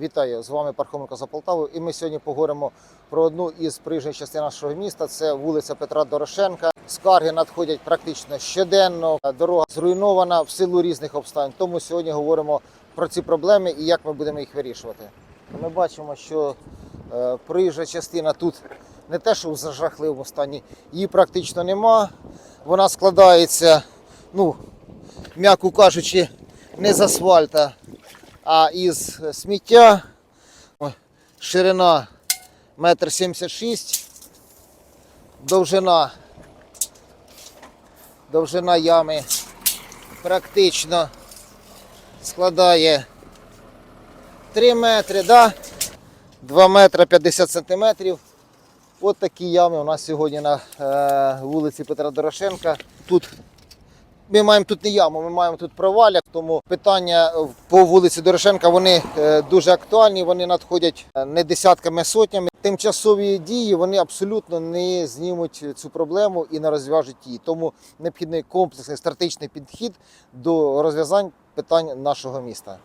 Вітаю з вами Пархоменко за Полтаву. І ми сьогодні поговоримо про одну із приїжджих частин нашого міста. Це вулиця Петра Дорошенка. Скарги надходять практично щоденно. Дорога зруйнована в силу різних обставин. Тому сьогодні говоримо про ці проблеми і як ми будемо їх вирішувати. Ми бачимо, що е, проїжджа частина тут не те, що в жахливому стані, її практично нема. Вона складається, ну, м'яко кажучи, не з асфальта, а із сміття. Ширина 1,76 м, довжина, довжина ями практично складає 3 метри, да? 2 метри 50 сантиметрів. От такі ями у нас сьогодні на е, вулиці Петра Дорошенка. Тут ми маємо тут не яму, ми маємо тут проваля. тому питання е, по вулиці Дорошенка вони е, дуже актуальні, вони надходять е, не десятками, а сотнями. Тимчасові дії вони абсолютно не знімуть цю проблему і не розв'яжуть її. Тому необхідний комплексний стратегічний підхід до розв'язань питань нашого міста.